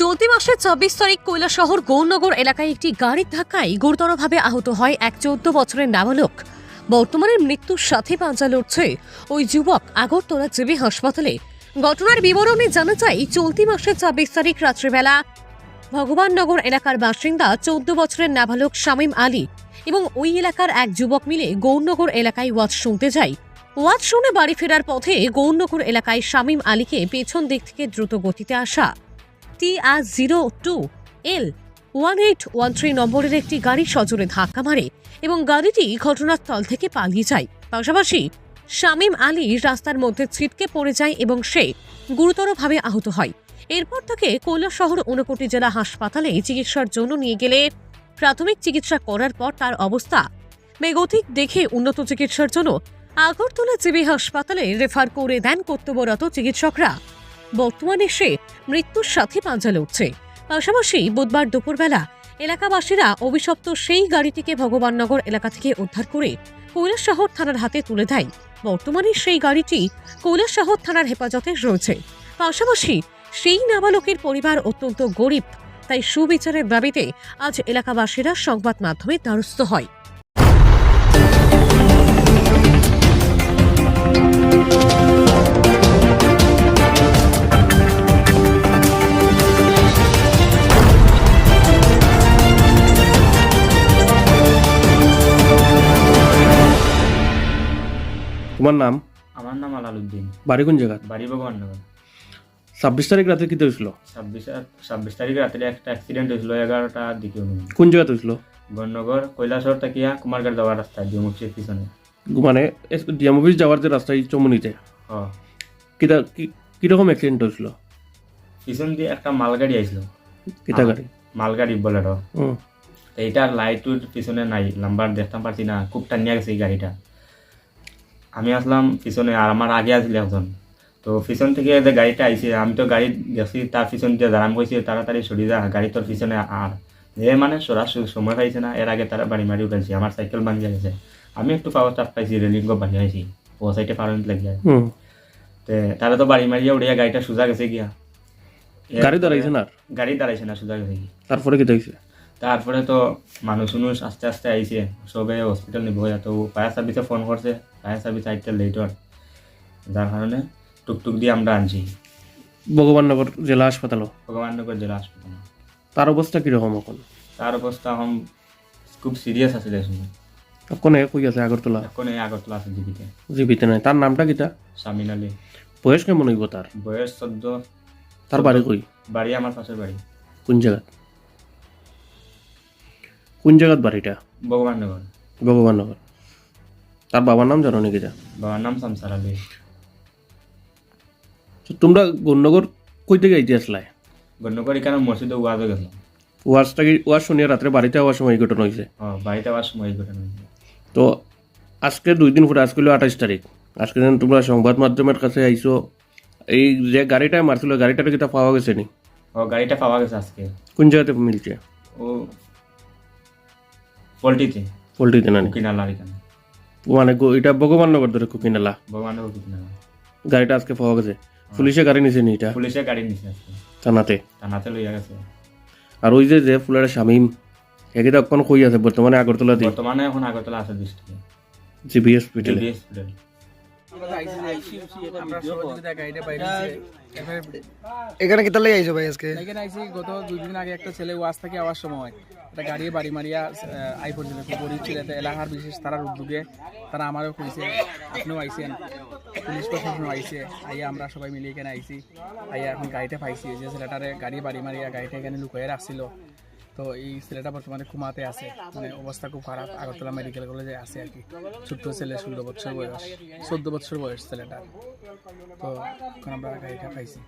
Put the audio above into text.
চলতি মাসের চব্বিশ তারিখ কৈলাসহর গৌরনগর এলাকায় একটি গাড়ির ধাক্কায় গুরুতরভাবে আহত হয় এক চৌদ্দ বছরের নাবালক। বর্তমানে মৃত্যুর সাথে পাঞ্জা লড়ছে ওই যুবক আগরতলা জিবি হাসপাতালে। ঘটনার বিবরণে জানা যায়, চলতি মাসের চব্বিশ তারিখ রাত্রিবেলা ভগবাননগর এলাকার বাসিন্দা চৌদ্দ বছরের নাবালক শামীম আলী এবং ওই এলাকার এক যুবক মিলে গৌরনগর এলাকায় ওয়াজ শুনতে যায়। ওয়াজ শুনে বাড়ি ফেরার পথে গৌরনগর এলাকায় শামীম আলীকে পেছন দিক থেকে দ্রুত গতিতে আসা। T R zero two L one eight one three নম্বরের একটি গাড়ি সজোরে ধাক্কা মারে এবং গাড়িটি ঘটনাস্থল থেকে পালিয়ে যায়। পাশাপাশি শামীম আলী রাস্তার মধ্যে ছিটকে পড়ে যায় এবং সে গুরুতরভাবে আহত হয়। এরপর তাকে কৈলাসহর ঊনকোটি জেলা হাসপাতালে চিকিৎসার জন্য নিয়ে গেলে প্রাথমিক চিকিৎসা করার পর তার অবস্থা বেগতিক দেখে উন্নত চিকিৎসার জন্য আগরতলা জিবি হাসপাতালে রেফার করে দেন কর্তব্যরত চিকিৎসকরা। বর্তমানে সে মৃত্যুর সাথে পাঞ্জা লড়ছে। পাশাপাশি বুধবার দুপুরবেলা এলাকাবাসীরা অভিশপ্ত সেই গাড়িটিকে ভগবাননগর এলাকা থেকে উদ্ধার করে কৈলাসশহর থানার হাতে তুলে দেয়। বর্তমানে সেই গাড়িটি কৈলাসশহর থানার হেফাজতে রয়েছে। পাশাপাশি সেই নাবালকের পরিবার অত্যন্ত গরিব, তাই সুবিচারের দাবিতে আজ এলাকাবাসীরা সংবাদ মাধ্যমে দ্বারস্থ হয়। তোমার নাম? আমার নাম আলালউদ্দিন। বাড়ি কোন জায়গা? বাড়ি ভগবাননগর। ছাব্বিশ তারিখ রাতে কি হয়েছিল? ছাব্বিশ ছাব্বিশ তারিখ রাত্রে একটা অ্যাক্সিডেন্ট হয়েছিল এগারোটার দিকে কোন জায়গাতে হয়েছিল? গণনগর কৈলাসহর তাকিয়া কুমারঘাট যাওয়ার রাস্তা ডিমুক্সির পিছনে। মানে ডিএম অফিস যাওয়ার যে রাস্তা চমনিতে? হ। কিটা কি- কীরকম অ্যাক্সিডেন্ট হয়েছিল? পিছন দিয়ে একটা মালগাড়ি আইছিল। কিটা গাড়ি? মালগাড়ি বলেরো। এইটার লাইটুর পিছনে নাই নাম্বার দেখতাম পারছি না খুব টানিয়া গেছে এই গাড়িটা। আমি আসলাম পিছনে আর আমার আগে আসলে একজন। তো পিছন থেকে যে গাড়িটা আইছে আমি তো গাড়ি দেখছি তার পিছন দিয়ে দাঁড়াম কইছি তাড়াতাড়ি সরি যা গাড়ি তোর পিছনে আর যে মানে সরা সময় পাইছে না এর আগে তারা বাড়ি মারিও ফেলছি আমার সাইকেল ভাঙিয়ে গেছে আমি একটু পাওয়ার চাপ পাইছি রেলিঙ্গ বাড়ি আইছি ও সাইডে পারন্ত লাগিয়ে হুম তে তারা তো বাড়ি মারিয়া উড়িয়া গাড়িটা সোজা গেছে গিয়া। গাড়ি দাঁড়াইছে না? গাড়ি দাঁড়াইছে না সোজা গেছে তারপরে কিটা হয়েছে তারপরে তো মানুষ উনুষ আস্তে আস্তে আইছে সবে হসপিটাল নিব তো ফায়ার সার্ভিসে ফোন করছে ফায়ার সার্ভিস আইতে লেট হয় যার কারণে টুকটুক দিয়ে আমরা আনছি। ভগবাননগর জেলা হাসপাতালও ভগবাননগর জেলা হাসপাতালে। তার অবস্থা কীরকম এখন তার অবস্থা এখন খুব সিরিয়াস আছে শুনে কোনে কই আছে আগরতলা এখন আগরতলা আছে জীবিতে জীবিত নাই। তার নামটা কিটা সামিন আলী। বয়স কেমন হইব তার বয়স চোদ্দ তার বাড়ি কই বাড়ি আমার পাশের বাড়ি কোন জায়গা কোন জায়গাত বাড়িটা ভগবাননগর ভগবাননগর তার বাবার নাম জানো নাকি যা? বাবার নাম শামসার আলী। তো তোমরা গৌরনগর কই থেকে আইতে আসলাই গণ্যকর এখানে মসজিদে ওয়াজও গেছিলাম ওয়াজটা কি ওয়াজ শুনিয়ে রাত্রে বাড়িতে আওয়ার সময় ঘটনা হয়েছে? বাড়িতে আবার সময় ঘটনা হয়েছে। তো আজকে দুই দিন পরে আজকে হলো আঠাশ তারিখ। আজকে যেন তোমরা সংবাদ মাধ্যমের কাছে আইসো এই যে গাড়িটায় মারছিল গাড়িটার কিটা পাওয়া গেছে নি? ও গাড়িটা পাওয়া গেছে আজকে। কোন জায়গাতে মিলছে? ও পোলট্রিতে? পোলট্রিতে না? নি? কিনালার এখানে। মানে এটা ভগবান নগর ধরে কুকিনালা। ভগবাননগর কুকিনালা। গাড়িটা আজকে পাওয়া গেছে পুলিশে গাড়ি নিছে নি এটা? পুলিশে গাড়ি নিছে থানাতে। থানাতে লইয়া গেছে। আর ওই যে যে ফুলের শামিম একে অকন কই আছে বর্তমানে আগরতলা দি বর্তমানে এখন আগরতলা আছে দৃষ্টি জিবি হসপিটাল জিবি হসপিটাল এখানে কি তাহলে আইছো ভাই আজকে? এখানে আইসি গত দুই দিন আগে একটা ছেলে ওয়াজ থেকে আওয়ার সময়। একটা গাড়ি বাড়ি মারিয়া আই পর্যন্ত খুব গরিব ছিল এলাকার বিশেষ তারা উদ্যোগে। তারা আমারও কইছে আপনিও আইছেন। পুলিশ প্রশাসনও আইছে। আইয়া আমরা সবাই মিলে এখানে আইছি। আইয়া এখন গাড়িটা পাইছি। যে ছেলেটারে গাড়ি বাড়ি মারিয়া গাড়িটা এখানে লুকিয়ে রাখছিল। তো এই ছেলেটা বর্তমানে কুমাতে আছে। মানে অবস্থা খুব খারাপ। আগরতলা মেডিকেল কলেজে আছে আর কি। ছোট্ট ছেলে ষোলো বছর বয়স। চোদ্দ বছর বয়স ছেলেটা তো এখন আমরা গাড়িটা পাইছি।